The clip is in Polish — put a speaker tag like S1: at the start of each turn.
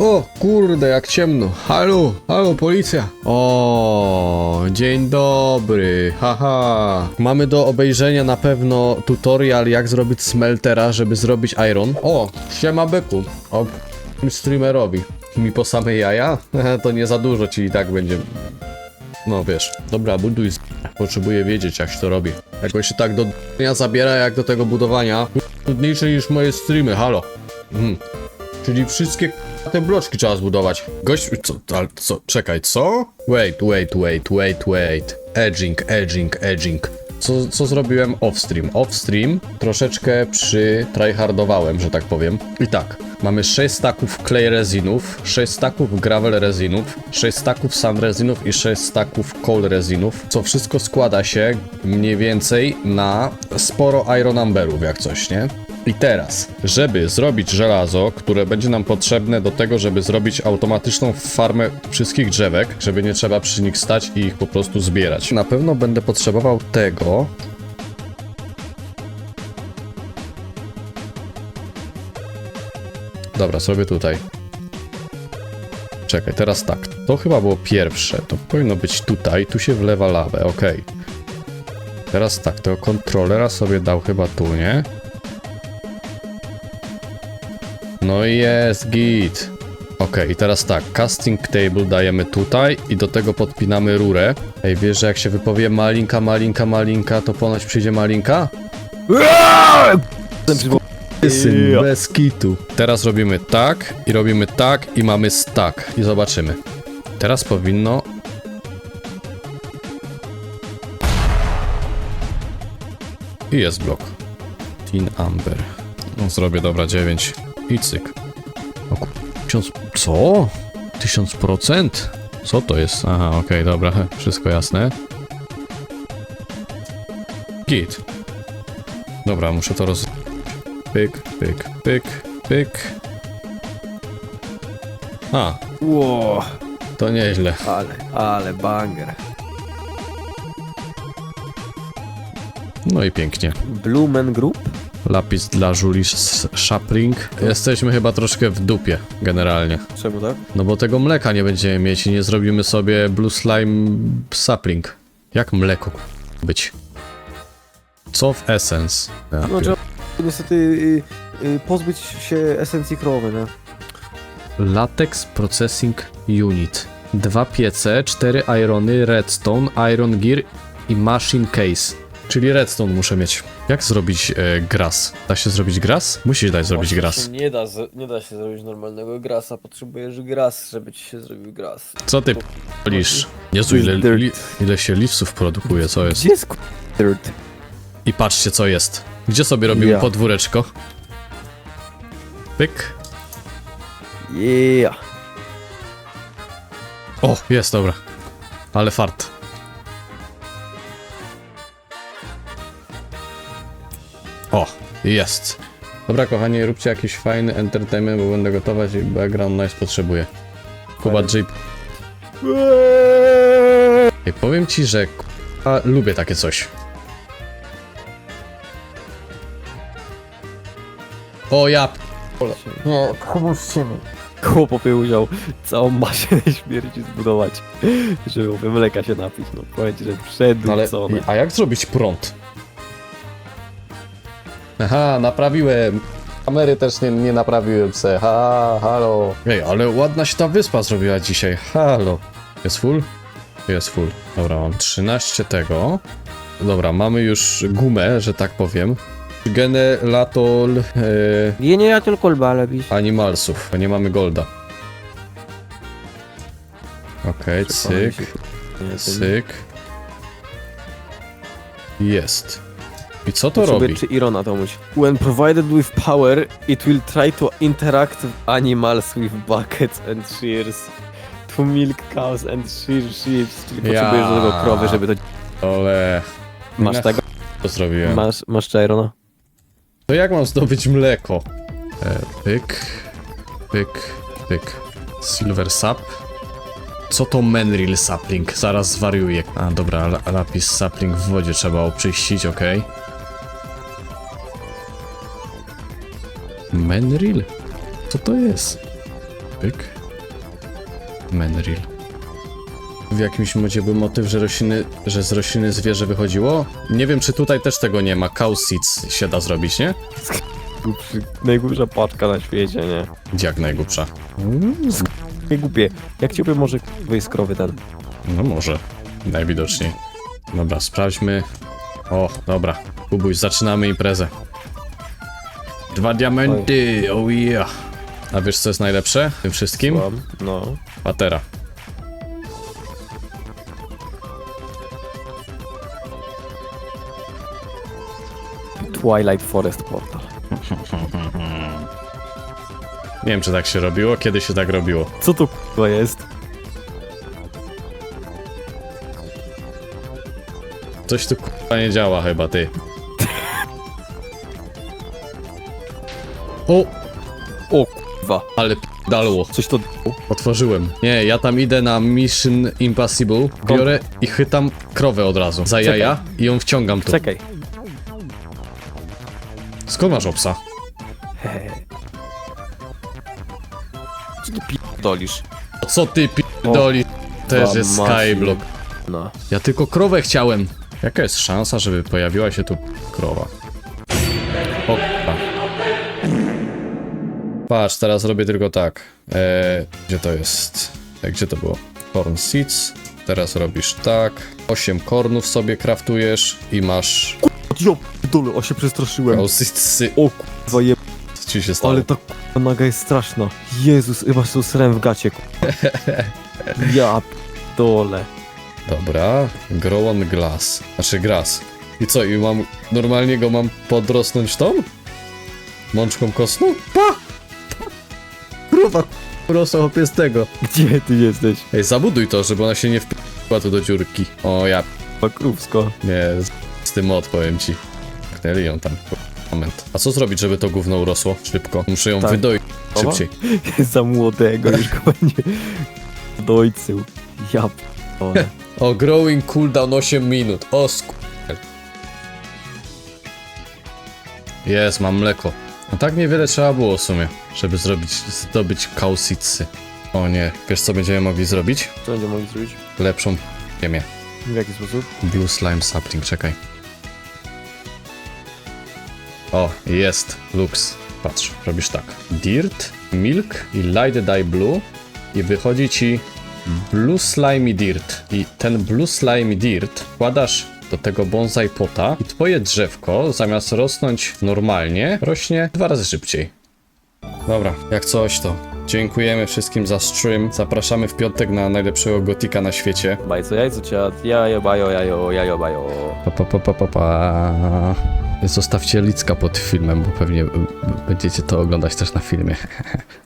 S1: O, kurde, jak ciemno. Halo, halo, policja. O, dzień dobry, haha. Mamy do obejrzenia na pewno tutorial, jak zrobić smeltera, żeby zrobić iron. O, siema byku. O, streamerowi. Mi po same jaja? to nie za dużo ci i tak będzie. No wiesz, dobra, buduj. z- Potrzebuję wiedzieć, jak się to robi. Jak się tak do dnia zabiera, jak do tego budowania. Trudniejsze niż moje streamy, halo. Mhm. Czyli wszystkie te bloczki trzeba zbudować. Gość, co, ale co, czekaj, co? Wait, wait, wait, wait, wait. Edging, edging, edging. Co, co zrobiłem off-stream? Off-stream troszeczkę przy tryhardowałem, że tak powiem. I tak, mamy 6 staków clay resinów, 6 staków gravel resinów, 6 staków sand resinów i 6 staków coal resinów, co wszystko składa się mniej więcej na sporo iron amberów, jak coś, nie? I teraz, żeby zrobić żelazo, które będzie nam potrzebne do tego, żeby zrobić automatyczną farmę wszystkich drzewek, żeby nie trzeba przy nich stać i ich po prostu zbierać. Na pewno będę potrzebował tego. Dobra, zrobię tutaj. Czekaj, teraz tak. To chyba było pierwsze. To powinno być tutaj. Tu się wlewa lawę, ok. Teraz tak, tego kontrolera sobie dał chyba tu, nie? No i jest git. Ok, i teraz tak, casting table dajemy tutaj i do tego podpinamy rurę. Ej, wiesz, że jak się wypowie malinka, malinka, malinka, to ponoć przyjdzie malinka? Syn, bez kitu. Teraz robimy tak i robimy tak i mamy stack i zobaczymy. Teraz powinno... I jest blok. Tin Amber. No, zrobię, dobra, 9. I cyk. O. Tysiąc... Co? Tysiąc procent? Co to jest? Aha, okej, dobra, wszystko jasne. Git. Dobra, muszę to roz... Pyk, pyk, pyk, pyk. A,
S2: Ło,
S1: to nieźle.
S2: ale, ale banger.
S1: No i pięknie.
S2: Blumen Group?
S1: Lapis dla Julie Sh- Shapring. Jesteśmy chyba troszkę w dupie, generalnie.
S2: Czemu tak?
S1: No bo tego mleka nie będziemy mieć i nie zrobimy sobie Blue Slime Sapling. Jak mleko być? Co w Essence? Ja
S2: No
S1: pier-
S2: trzeba niestety y, y, pozbyć się esencji krowy, nie?
S1: Latex Processing Unit. Dwa piece, cztery irony, redstone, iron gear i machine case. Czyli redstone muszę mieć. Jak zrobić e, gras? Da się zrobić gras? Musisz dać zrobić
S2: Właśnie
S1: gras.
S2: Nie da, z- nie da się zrobić normalnego grasa, potrzebujesz gras, żeby ci się zrobił gras.
S1: Co ty p***lisz? Jezu, ile, li, ile się lipsów produkuje, co jest?
S2: Gdzie jest k- dirt?
S1: I patrzcie co jest. Gdzie sobie robimy
S2: Ja.
S1: podwóreczko? Pyk.
S2: Yeah.
S1: O, jest, dobra. Ale fart. O, jest. Dobra, kochani, róbcie jakiś fajny entertainment, bo będę gotować i background nice potrzebuję. Kuba J. Ej, powiem ci, że k***a, lubię takie coś. O ja.
S2: Nie, pomóżcie mi. Chłopopy musiał całą maszynę śmierci zbudować, żeby mleka się napić. No powiem ci, że
S1: No ale,
S2: przedłużone.
S1: a jak zrobić prąd? Aha, naprawiłem. Kamery też nie, nie naprawiłem se. Ha, halo. Ej, ale ładna się ta wyspa zrobiła dzisiaj. Halo. Jest full? Jest full. Dobra, mam 13 tego. Dobra, mamy już gumę, że tak powiem. Generator e,
S2: Nie, nie, ja tylko kolba lepiej.
S1: animalsów, bo nie mamy golda. Okej, cyk. Syk. Jest. I co to robi?
S2: Czy Irona to musi. When provided with power, it will try to interact with animals with buckets and shears. To milk cows and shear sheep. Czyli
S1: Ja.
S2: potrzebujesz do tego krowy, żeby to...
S1: Ale
S2: Masz
S1: Na
S2: tego?
S1: to zrobiłem.
S2: Masz, masz czy Irona?
S1: To jak mam zdobyć mleko? E, pyk, pyk, pyk. Silver sap. Co to Menril sapling? Zaraz zwariuję. A dobra, la- lapis sapling w wodzie trzeba oczyścić, ok. Menril? Co to jest? Pyk. Menril. W jakimś modzie był motyw, że rośliny, że z rośliny zwierzę wychodziło. Nie wiem, czy tutaj też tego nie ma. Cow seeds się da zrobić, nie?
S2: Najgłupsza paczka na świecie, nie?
S1: Jak najgłupsza.
S2: Nie głupie. Jak ciebie może wyjść z krowy ten?
S1: No może. Najwidoczniej. Dobra, sprawdźmy. O, dobra. Kubuś, zaczynamy imprezę. Dwa diamenty, oh yeah. A wiesz co jest najlepsze w tym wszystkim?
S2: Słucham. No.
S1: Patera.
S2: Twilight Forest Portal.
S1: Nie wiem, czy tak się robiło, kiedy się tak robiło.
S2: Co to k***a jest?
S1: Coś tu k***a nie działa chyba, ty. O,
S2: O k***wa.
S1: ale p***dalło.
S2: Coś to...
S1: Otworzyłem. Nie, ja tam idę na Mission Impossible, biorę i chytam krowę od razu. Za jaja i ją wciągam tu.
S2: Czekaj.
S1: Skąd masz obsa?
S2: Co ty p***dolisz?
S1: O co ty p***doli? Też jest skyblock.
S2: No.
S1: Ja tylko krowę chciałem. Jaka jest szansa, żeby pojawiła się tu krowa? Patrz, teraz robię tylko tak. Eee, gdzie to jest? E, gdzie to było? Corn seeds. Teraz robisz tak. 8 kornów sobie kraftujesz i masz
S2: Jo, dole, o się przestraszyłem.
S1: cow seedsy.
S2: O k***wa je...
S1: Co ci się stało?
S2: Ale ta k***a naga jest straszna. Jezus, chyba się usrałem w gacie, k***a. Ja dole.
S1: Dobra, grow on glass. Znaczy grass. I co, i mam, normalnie go mam podrosnąć tą? Mączką kostną? Pa! Krówa rosła chłopie z tego.
S2: Gdzie ty jesteś?
S1: Ej, zabuduj to, żeby ona się nie wpiła tu do dziurki. O ja,
S2: Pakrówsko.
S1: nie, z, z tym mod powiem ci. Pchnęli ją tam, moment. A co zrobić, żeby to gówno urosło szybko? Muszę ją
S2: Tak.
S1: wydoić
S2: Chowa?
S1: szybciej.
S2: Jest za młodego, już go będzie dojcył. Ja p***ole.
S1: O, growing cooldown 8 minut. O, sku... Jest, mam mleko. No tak niewiele trzeba było w sumie, żeby zrobić, zdobyć kausitsy. O nie, wiesz co będziemy mogli zrobić?
S2: Co będziemy mogli zrobić?
S1: Lepszą ziemię.
S2: W jaki sposób?
S1: Blue slime sapling, czekaj. O, jest, lux. Patrz, robisz tak. Dirt, milk i light dye blue i wychodzi ci blue slimy dirt. I ten blue slimy dirt wkładasz do tego bonsai pota i twoje drzewko zamiast rosnąć normalnie, rośnie dwa razy szybciej. Dobra, jak coś to. Dziękujemy wszystkim za stream. Zapraszamy w piątek na najlepszego gotika na świecie.
S2: Bajco jajco ciat, jajo bajo jajo, jajo bajo.
S1: Pa, pa, pa, pa, pa, pa. Zostawcie licka pod filmem, bo pewnie będziecie to oglądać też na filmie.